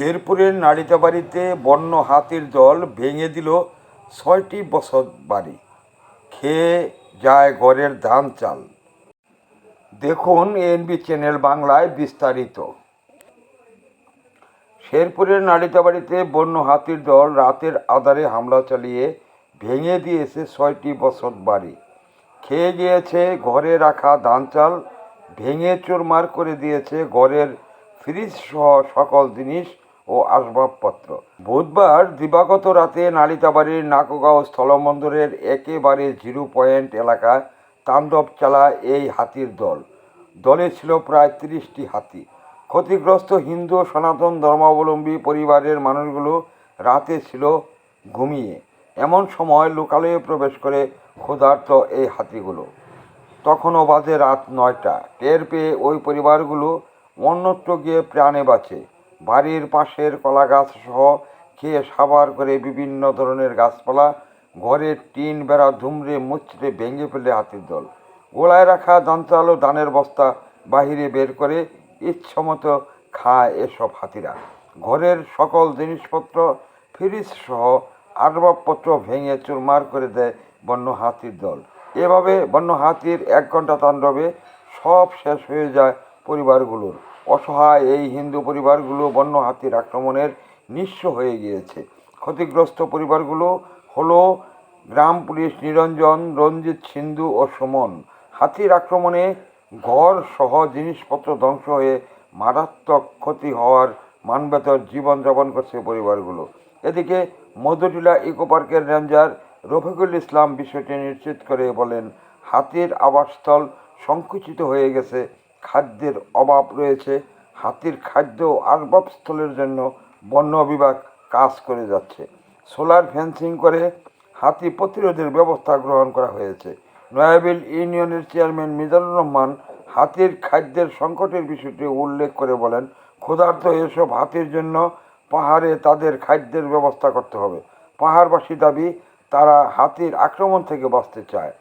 শেরপুরের নালিতাবাড়িতে বন্য হাতির দল ভেঙে দিল ছয়টি বসত বাড়ি। খেয়ে যায় ঘরের ধান চাল। দেখুন এনবি চ্যানেল বাংলায় বিস্তারিত। শেরপুরের নালিতাবাড়িতে বন্য হাতির দল রাতের আধারে হামলা চালিয়ে ভেঙে দিয়েছে ছয়টি বসত বাড়ি। খেয়ে গিয়েছে ঘরে রাখা ধান চাল, ভেঙে চুরমার করে দিয়েছে ঘরের ফ্রিজ সহ সকল জিনিস ও আসবাবপত্র। বুধবার দিবাগত রাতে নালিতাবাড়ির নাকগাঁও স্থলবন্দরের একেবারে জিরো পয়েন্ট এলাকায় তাণ্ডব চালায় এই হাতির দল। দলে ছিল প্রায় তিরিশটি হাতি। ক্ষতিগ্রস্ত হিন্দু, সনাতন ধর্মাবলম্বী পরিবারের মানুষগুলো রাতে ছিল ঘুমিয়ে। এমন সময় লোকালয়ে প্রবেশ করে ক্ষুধার্ত এই হাতিগুলো। তখনও বাজে রাত নয়টা। টের পেয়ে ওই পরিবারগুলো অন্যত্র গিয়ে প্রাণে বাঁচে। বাড়ির পাশের কলা গাছ সহ খেয়ে সাবার করে বিভিন্ন ধরনের গাছপালা, ঘরের টিন বেড়া ধুমড়ে মুচড়ে ভেঙে ফেলে হাতির দল। গোলায় রাখা দান্তাল ও ধানের বস্তা বাহিরে বের করে ইচ্ছামতো খায় এসব হাতিরা। ঘরের সকল জিনিসপত্র, ফ্রিজ সহ আসবাবপত্র ভেঙে চুরমার করে দেয় বন্য হাতির দল। এভাবে বন্য হাতির এক ঘণ্টা তাণ্ডবে সব শেষ হয়ে যায় পরিবারগুলোর। অসহায় এই হিন্দু পরিবারগুলো বন্য হাতির আক্রমণের নিঃস্ব হয়ে গিয়েছে। ক্ষতিগ্রস্ত পরিবারগুলো হলো গ্রাম পুলিশ নিরঞ্জন, রঞ্জিত সিন্ধু ও সুমন। হাতির আক্রমণে ঘর সহ জিনিসপত্র ধ্বংস হয়ে মারাত্মক ক্ষতি হওয়ার মানবেতর জীবনযাপন করছে পরিবারগুলো। এদিকে মধুটিলা ইকো পার্কের রেঞ্জার রফিকুল ইসলাম বিষয়টি নিশ্চিত করে বলেন, হাতির আবাসস্থল সংকুচিত হয়ে গেছে খাদ্যের অভাব রয়েছে। হাতির খাদ্য ও আসবাবস্থলের জন্য বন্য বিভাগ কাজ করে যাচ্ছে। সোলার ফেন্সিং করে হাতি প্রতিরোধের ব্যবস্থা গ্রহণ করা হয়েছে। নয়াবিল ইউনিয়নের চেয়ারম্যান মিজানুর রহমান হাতির খাদ্যের সংকটের বিষয়টি উল্লেখ করে বলেন, ক্ষুধার্ত এসব হাতির জন্য পাহাড়ে তাদের খাদ্যের ব্যবস্থা করতে হবে। পাহাড়বাসী দাবি, তারা হাতির আক্রমণ থেকে বাঁচতে চায়।